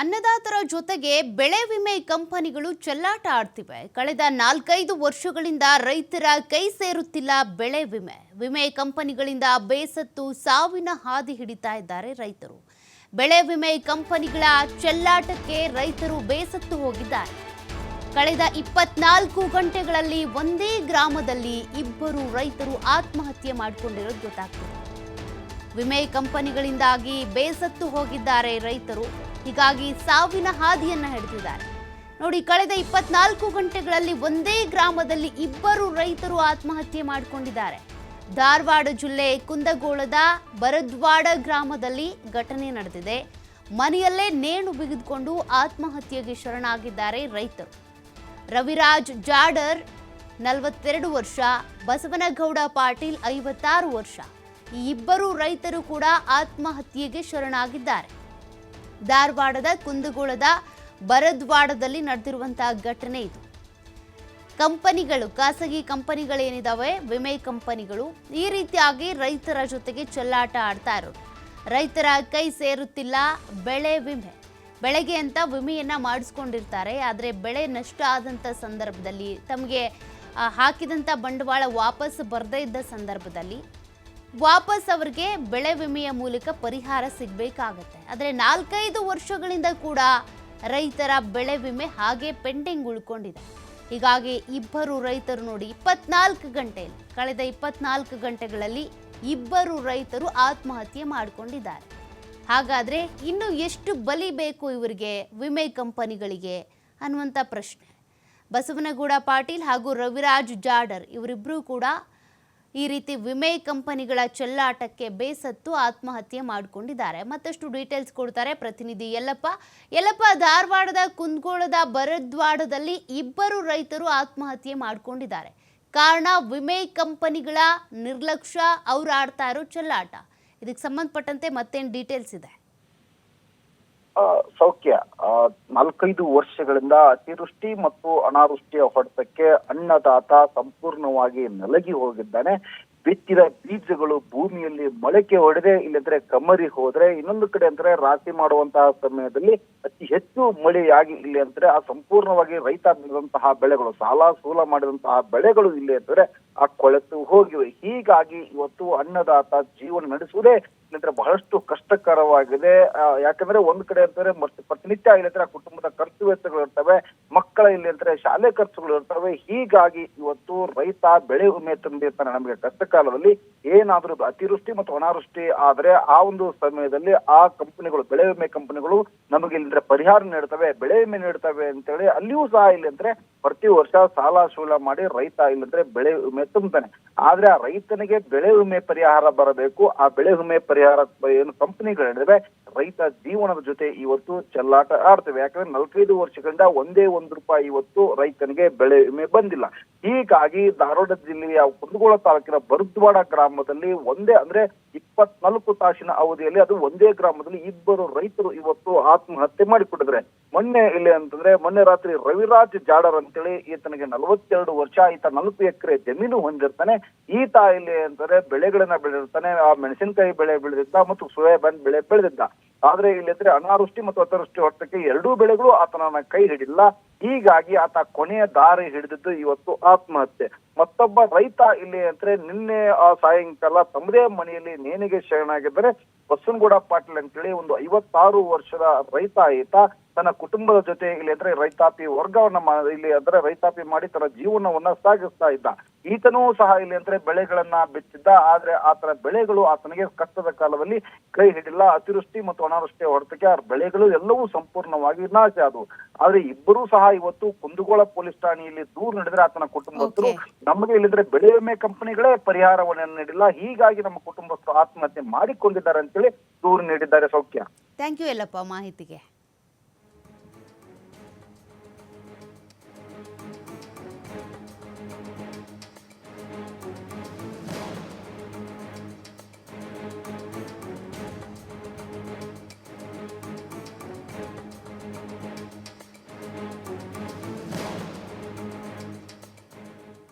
ಅನ್ನದಾತರ ಜೊತೆಗೆ ಬೆಳೆ ವಿಮೆ ಕಂಪನಿಗಳು ಚೆಲ್ಲಾಟ ಆಡ್ತಿವೆ. ಕಳೆದ ನಾಲ್ಕೈದು ವರ್ಷಗಳಿಂದ ರೈತರ ಕೈ ಸೇರುತ್ತಿಲ್ಲ ಬೆಳೆ ವಿಮೆ. ವಿಮೆ ಕಂಪನಿಗಳಿಂದ ಬೇಸತ್ತು ಸಾವಿನ ಹಾದಿ ಹಿಡಿತಾ ಇದ್ದಾರೆ ರೈತರು. ಬೆಳೆ ವಿಮೆ ಕಂಪನಿಗಳ ಚೆಲ್ಲಾಟಕ್ಕೆ ರೈತರು ಬೇಸತ್ತು ಹೋಗಿದ್ದಾರೆ. ಕಳೆದ ಇಪ್ಪತ್ನಾಲ್ಕು ಗಂಟೆಗಳಲ್ಲಿ ಒಂದೇ ಗ್ರಾಮದಲ್ಲಿ ಇಬ್ಬರು ರೈತರು ಆತ್ಮಹತ್ಯೆ ಮಾಡಿಕೊಂಡಿರೋದು ಗೊತ್ತಾಗ್ತದೆ. ವಿಮೆ ಕಂಪನಿಗಳಿಂದಾಗಿ ಬೇಸತ್ತು ಹೋಗಿದ್ದಾರೆ ರೈತರು. ಹೀಗಾಗಿ ಸಾವಿನ ಹಾದಿಯನ್ನ ಹಿಡಿದಿದ್ದಾರೆ. ನೋಡಿ, ಕಳೆದ ಇಪ್ಪತ್ನಾಲ್ಕು ಗಂಟೆಗಳಲ್ಲಿ ಒಂದೇ ಗ್ರಾಮದಲ್ಲಿ ಇಬ್ಬರು ರೈತರು ಆತ್ಮಹತ್ಯೆ ಮಾಡಿಕೊಂಡಿದ್ದಾರೆ. ಧಾರವಾಡ ಜಿಲ್ಲೆ ಕುಂದಗೋಳದ ಬರದ್ವಾಡ ಗ್ರಾಮದಲ್ಲಿ ಘಟನೆ ನಡೆದಿದೆ. ಮನೆಯಲ್ಲೇ ನೇಣು ಬಿಗಿದುಕೊಂಡು ಆತ್ಮಹತ್ಯೆಗೆ ಶರಣಾಗಿದ್ದಾರೆ ರೈತರು. ರವಿರಾಜ್ ಜಾಡರ್, ನಲವತ್ತೆರಡು ವರ್ಷ, ಬಸವನಗೌಡ ಪಾಟೀಲ್, ಐವತ್ತಾರು ವರ್ಷ. ಈ ಇಬ್ಬರು ರೈತರು ಕೂಡ ಆತ್ಮಹತ್ಯೆಗೆ ಶರಣಾಗಿದ್ದಾರೆ. ಧಾರವಾಡದ ಕುಂದಗೋಳದ ಬರದ್ವಾಡದಲ್ಲಿ ನಡೆದಿರುವಂತಹ ಘಟನೆ ಇದು. ಕಂಪನಿಗಳು, ಖಾಸಗಿ ಕಂಪನಿಗಳೇನಿದಾವೆ, ವಿಮೆ ಕಂಪನಿಗಳು ಈ ರೀತಿಯಾಗಿ ರೈತರ ಜೊತೆಗೆ ಚೆಲ್ಲಾಟ ಆಡ್ತಾ ಇರೋದು ರೈತರ ಕೈ ಸೇರುತ್ತಿಲ್ಲ, ಬೆಳೆ ವಿಮೆ. ಬೆಳೆಗೆ ಅಂತ ವಿಮೆಯನ್ನು ಮಾಡಿಸ್ಕೊಂಡಿರ್ತಾರೆ, ಆದರೆ ಬೆಳೆ ನಷ್ಟ ಆದಂಥ ಸಂದರ್ಭದಲ್ಲಿ ತಮಗೆ ಹಾಕಿದಂಥ ಬಂಡವಾಳ ವಾಪಸ್ ಬರದೇ ಇದ್ದ ಸಂದರ್ಭದಲ್ಲಿ ವಾಪಸ್ ಅವರಿಗೆ ಬೆಳೆ ವಿಮೆಯ ಮೂಲಕ ಪರಿಹಾರ ಸಿಗಬೇಕಾಗತ್ತೆ. ಆದರೆ ನಾಲ್ಕೈದು ವರ್ಷಗಳಿಂದ ಕೂಡ ರೈತರ ಬೆಳೆ ವಿಮೆ ಹಾಗೆ ಪೆಂಡಿಂಗ್ ಉಳ್ಕೊಂಡಿದೆ. ಹೀಗಾಗಿ ಇಬ್ಬರು ರೈತರು ನೋಡಿ ಇಪ್ಪತ್ನಾಲ್ಕು ಗಂಟೆಯಲ್ಲಿ, ಕಳೆದ ಇಪ್ಪತ್ನಾಲ್ಕು ಗಂಟೆಗಳಲ್ಲಿ ಇಬ್ಬರು ರೈತರು ಆತ್ಮಹತ್ಯೆ ಮಾಡಿಕೊಂಡಿದ್ದಾರೆ. ಹಾಗಾದರೆ ಇನ್ನು ಎಷ್ಟು ಬಲಿ ಬೇಕು ಇವರಿಗೆ, ವಿಮೆ ಕಂಪನಿಗಳಿಗೆ ಅನ್ನುವಂಥ ಪ್ರಶ್ನೆ. ಬಸವನಗೌಡ ಪಾಟೀಲ್ ಹಾಗೂ ರವಿರಾಜ್ ಜಾಡರ್ ಇವರಿಬ್ಬರೂ ಕೂಡ ಈ ರೀತಿ ವಿಮೆ ಕಂಪನಿಗಳ ಚೆಲ್ಲಾಟಕ್ಕೆ ಬೇಸತ್ತು ಆತ್ಮಹತ್ಯೆ ಮಾಡಿಕೊಂಡಿದ್ದಾರೆ. ಮತ್ತಷ್ಟು ಡೀಟೇಲ್ಸ್ ಕೊಡ್ತಾರೆ ಪ್ರತಿನಿಧಿ ಯಲ್ಲಪ್ಪ. ಯಲ್ಲಪ್ಪ, ಧಾರವಾಡದ ಕುಂದಗೋಳದ ಬರದ್ವಾಡದಲ್ಲಿ ಇಬ್ಬರು ರೈತರು ಆತ್ಮಹತ್ಯೆ ಮಾಡಿಕೊಂಡಿದ್ದಾರೆ. ಕಾರಣ, ವಿಮೆ ಕಂಪನಿಗಳ ನಿರ್ಲಕ್ಷ್ಯ ಅವ್ರು ಆಡ್ತಾ ಇರೋ ಚೆಲ್ಲಾಟ. ಇದಕ್ಕೆ ಸಂಬಂಧಪಟ್ಟಂತೆ ಮತ್ತೇನು ಡೀಟೇಲ್ಸ್ ಇದೆ? ಸೌಖ್ಯ. ನಾಲ್ಕೈದು ವರ್ಷಗಳಿಂದ ಅತಿವೃಷ್ಟಿ ಮತ್ತು ಅನಾವೃಷ್ಟಿಯ ಹೊಡೆತಕ್ಕೆ ಅನ್ನದಾತ ಸಂಪೂರ್ಣವಾಗಿ ನಲಗಿ ಹೋಗಿದ್ದಾನೆ. ಬಿತ್ತಿದ ಬೀಜಗಳು ಭೂಮಿಯಲ್ಲಿ ಮೊಳಕೆ ಹೊಡೆದೆ ಇಲ್ಲಂದ್ರೆ ಕಮರಿ ಹೋದ್ರೆ, ಇನ್ನೊಂದು ಕಡೆ ಅಂದ್ರೆ ರಾಶಿ ಮಾಡುವಂತಹ ಸಮಯದಲ್ಲಿ ಅತಿ ಹೆಚ್ಚು ಮಳೆಯಾಗಿ ಇಲ್ಲಿ ಅಂದ್ರೆ ಆ ಸಂಪೂರ್ಣವಾಗಿ ರೈತ ಬೆಳೆದಂತಹ ಬೆಳೆಗಳು, ಸಾಲ ಸೂಲ ಮಾಡಿದಂತಹ ಬೆಳೆಗಳು ಇಲ್ಲಿ ಅಂದ್ರೆ ಆ ಕೊಳೆತು ಹೋಗಿವೆ. ಹೀಗಾಗಿ ಇವತ್ತು ಅನ್ನದಾತ ಜೀವನ ನಡೆಸುವುದೇ ಇಲ್ಲಂದ್ರೆ ಬಹಳಷ್ಟು ಕಷ್ಟಕರವಾಗಿದೆ. ಯಾಕಂದ್ರೆ ಒಂದ್ ಕಡೆ ಅಂತಾರೆ ಪ್ರತಿನಿತ್ಯ ಇಲ್ಲಿ ಆ ಕುಟುಂಬದ ಖರ್ಚು ವೆಚ್ಚಗಳು ಇರ್ತವೆ, ಮಕ್ಕಳ ಇಲ್ಲಿ ಅಂದ್ರೆ ಶಾಲೆ ಖರ್ಚುಗಳು ಇರ್ತವೆ. ಹೀಗಾಗಿ ಇವತ್ತು ರೈತ ಬೆಳೆ ವಿಮೆ ತಂದಿರ್ತಾನೆ ನಮಗೆ ಕಷ್ಟ ಕಾಲದಲ್ಲಿ ಏನಾದ್ರೂ ಅತಿವೃಷ್ಟಿ ಮತ್ತು ಅನಾವೃಷ್ಟಿ ಆದ್ರೆ ಆ ಒಂದು ಸಮಯದಲ್ಲಿ ಆ ಕಂಪನಿಗಳು, ಬೆಳೆ ವಿಮೆ ಕಂಪನಿಗಳು ನಮಗೆ ಇಲ್ಲಿಂದ್ರೆ ಪರಿಹಾರ ನೀಡ್ತವೆ, ಬೆಳೆ ವಿಮೆ ನೀಡ್ತವೆ ಅಂತೇಳಿ ಅಲ್ಲಿಯೂ ಸಹ ಇಲ್ಲಿ ಅಂದ್ರೆ ಪ್ರತಿ ವರ್ಷ ಸಾಲ ಶೂಲ ಮಾಡಿ ರೈತ ಇಲ್ಲಂದ್ರೆ ಬೆಳೆ ವಿಮೆ ತುಂಬುತ್ತಾನೆ ಆದ್ರೆ ಆ ರೈತನಿಗೆ ಬೆಳೆ ವಿಮೆ ಪರಿಹಾರ ಬರಬೇಕು. ಆ ಬೆಳೆ ವಿಮೆ ಪರಿಹಾರ ಏನು ಕಂಪನಿಗಳಿವೆ ರೈತ ಜೀವನದ ಜೊತೆ ಇವತ್ತು ಚೆಲ್ಲಾಟ ಆಡ್ತೇವೆ. ಯಾಕಂದ್ರೆ ನಾಲ್ಕೈದು ವರ್ಷಗಳಿಂದ ಒಂದೇ ಒಂದು ರೂಪಾಯಿ ಇವತ್ತು ರೈತನಿಗೆ ಬೆಳೆ ವಿಮೆ ಬಂದಿಲ್ಲ. ಹೀಗಾಗಿ ಧಾರವಾಡ ಜಿಲ್ಲೆಯ ಕುಂದಗೋಳ ತಾಲೂಕಿನ ಬರುದ್ವಾಡ ಗ್ರಾಮದಲ್ಲಿ ಒಂದೇ, ಅಂದ್ರೆ ಇಪ್ಪತ್ನಾಲ್ಕು ತಾಸಿನ ಅವಧಿಯಲ್ಲಿ ಅದು ಒಂದೇ ಗ್ರಾಮದಲ್ಲಿ ಇಬ್ಬರು ರೈತರು ಇವತ್ತು ಆತ್ಮಹತ್ಯೆ ಮಾಡಿಕೊಂಡಿದ್ದಾರೆ. ಮೊನ್ನೆ ಇಲ್ಲಿ ಅಂತಂದ್ರೆ, ಮೊನ್ನೆ ರಾತ್ರಿ ರವಿರಾಜ್ ಜಾಡರ್ ಅಂತೇಳಿ ಈತನಿಗೆ ನಲವತ್ತೆರಡು ವರ್ಷ, ಈತ ನಾಲ್ಕು ಎಕರೆ ಜಮೀನು ಹೊಂದಿರ್ತಾನೆ. ಈತ ಇಲ್ಲಿ ಅಂತಂದ್ರೆ ಬೆಳೆಗಳನ್ನ ಬೆಳೆದಿರ್ತಾನೆ, ಆ ಮೆಣಸಿನಕಾಯಿ ಬೆಳೆ ಬೆಳೆದಿದ್ದ ಮತ್ತು ಸೋಯಾಬೀನ್ ಬೆಳೆ ಬೆಳೆದಿದ್ದ. ಆದ್ರೆ ಇಲ್ಲಿ ಅಂದ್ರೆ ಅನಾವೃಷ್ಟಿ ಮತ್ತು ಅತಿವೃಷ್ಟಿ ಹೊರತಕ್ಕೆ ಎರಡೂ ಬೆಳೆಗಳು ಆತನನ್ನ ಕೈ ಹಿಡಿಲ್ಲ ಹೀಗಾಗಿ ಆತ ಕೊನೆಯ ದಾರಿ ಹಿಡಿದಿದ್ದು ಇವತ್ತು ಆತ್ಮಹತ್ಯೆ. ಮತ್ತೊಬ್ಬ ರೈತ ಇಲ್ಲಿ ಅಂದ್ರೆ ನಿನ್ನೆ ಆ ಸಾಯಂಕಾಲ ತಮ್ಮದೇ ಮನೆಯಲ್ಲಿ ನೇಣಿಗೆ ಶರಣಾಗಿದ್ದರೆ. ಬಸವನಗೌಡ ಪಾಟೀಲ್ ಅಂತೇಳಿ ಒಂದು ಐವತ್ತಾರು ವರ್ಷದ ರೈತ ಈತ. ತನ್ನ ಕುಟುಂಬದ ಜೊತೆ ಇಲ್ಲಿ ಅಂದ್ರೆ ರೈತಾಪಿ ವರ್ಗವನ್ನ ಇಲ್ಲಿ ಅಂದ್ರೆ ರೈತಾಪಿ ಮಾಡಿ ತನ್ನ ಜೀವನವನ್ನ ಸಾಗಿಸ್ತಾ ಇದ್ದ. ಈತನೂ ಸಹ ಇಲ್ಲಿ ಅಂದ್ರೆ ಬೆಳೆಗಳನ್ನ ಬಿತ್ತಿದ್ದ ಆದ್ರೆ ಆತನ ಬೆಳೆಗಳು ಆತನಿಗೆ ಕಷ್ಟದ ಕಾಲದಲ್ಲಿ ಕೈ ಹಿಡಿಲ್ಲ ಅತಿವೃಷ್ಟಿ ಮತ್ತು ಅನಾವೃಷ್ಟಿ ಹೊರತಕ್ಕೆ ಆ ಬೆಳೆಗಳು ಎಲ್ಲವೂ ಸಂಪೂರ್ಣವಾಗಿ ನಾಶ ಅದು ಆದ್ರೆ ಇಬ್ಬರೂ ಸಹ ಇವತ್ತು ಕುಂದಗೋಳ ಪೊಲೀಸ್ ಠಾಣೆಯಲ್ಲಿ ದೂರು ನಡೆದ್ರೆ ಆತನ ಕುಟುಂಬಸ್ಥರು. ನಮಗೆ ಇಲ್ಲಿದ್ರೆ ಬೆಳೆ ವಿಮೆ ಕಂಪನಿಗಳೇ ಪರಿಹಾರವನ್ನು ನೀಡಿಲ್ಲ ಹೀಗಾಗಿ ನಮ್ಮ ಕುಟುಂಬಸ್ಥರು ಆತ್ಮಹತ್ಯೆ ಮಾಡಿಕೊಂಡಿದ್ದಾರೆ ಅಂತೇಳಿ ದೂರು ನೀಡಿದ್ದಾರೆ ಸೌಖ್ಯ. ಥ್ಯಾಂಕ್ ಯು ಎಲ್ಲಪ್ಪ ಮಾಹಿತಿಗೆ.